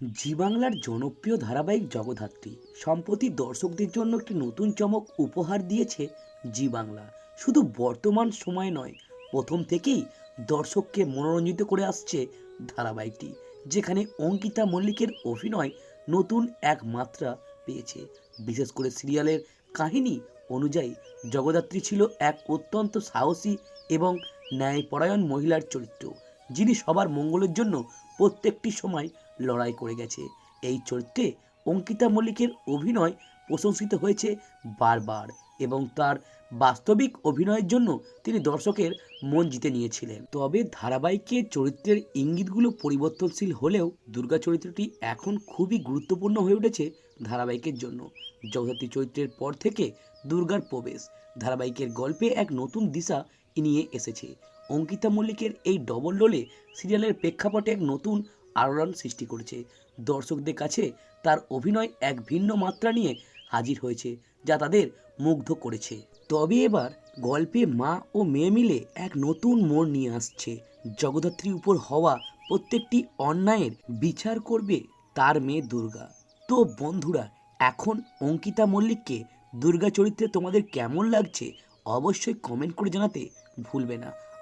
জি বাংলার জনপ্রিয় ধারাবাহিক জগদ্ধাত্রী সম্প্রতি দর্শকদের জন্য একটি নতুন চমক উপহার দিয়েছে জি বাংলা শুধু বর্তমান সময় নয়, প্রথম থেকেই দর্শককে মনোরঞ্জিত করে আসছে ধারাবাহিকটি, যেখানে অঙ্কিতা মল্লিকের অভিনয় নতুন এক মাত্রা পেয়েছে। বিশেষ করে সিরিয়ালের কাহিনী অনুযায়ী, জগদ্ধাত্রী ছিল এক অত্যন্ত সাহসী এবং ন্যায়পরায়ণ মহিলার চরিত্র, যিনি সবার মঙ্গলের জন্য প্রত্যেকটি সময় লড়াই করে গেছে। এই চরিত্রে অঙ্কিতা মল্লিকের অভিনয় প্রশংসিত হয়েছে বারবার এবং তার বাস্তবিক অভিনয়ের জন্য তিনি দর্শকের মন জিতে নিয়েছিলেন। তবে ধারাবাহিকের চরিত্রের ইঙ্গিতগুলো পরিবর্তনশীল হলেও দুর্গা চরিত্রটি এখন খুবই গুরুত্বপূর্ণ হয়ে উঠেছে ধারাবাহিকের জন্য। জগদ্ধাত্রী চরিত্রের পর থেকে দুর্গার প্রবেশ। ধারাবাহিকের গল্পে এক নতুন দিশা নিয়ে এসেছে। অঙ্কিতা মল্লিকের এই ডবল রোলে সিরিয়ালের প্রেক্ষাপটে এক নতুন আলোড়ন সৃষ্টি করেছে। দর্শকদের কাছে তার অভিনয় এক ভিন্ন মাত্রা নিয়ে হাজির হয়েছে, যা তাদের মুগ্ধ করেছে। তবে এবার গল্পে মা ও মেয়ে মিলে এক নতুন মোড় নিয়ে আসছে। জগদ্ধাত্রীর উপর হওয়া প্রত্যেকটি অন্যায়ের বিচার করবে তার মেয়ে দুর্গা। তো বন্ধুরা, এখন অঙ্কিতা মল্লিককে দুর্গা চরিত্রে তোমাদের কেমন লাগছে অবশ্যই কমেন্ট করে জানাতে ভুলবে না।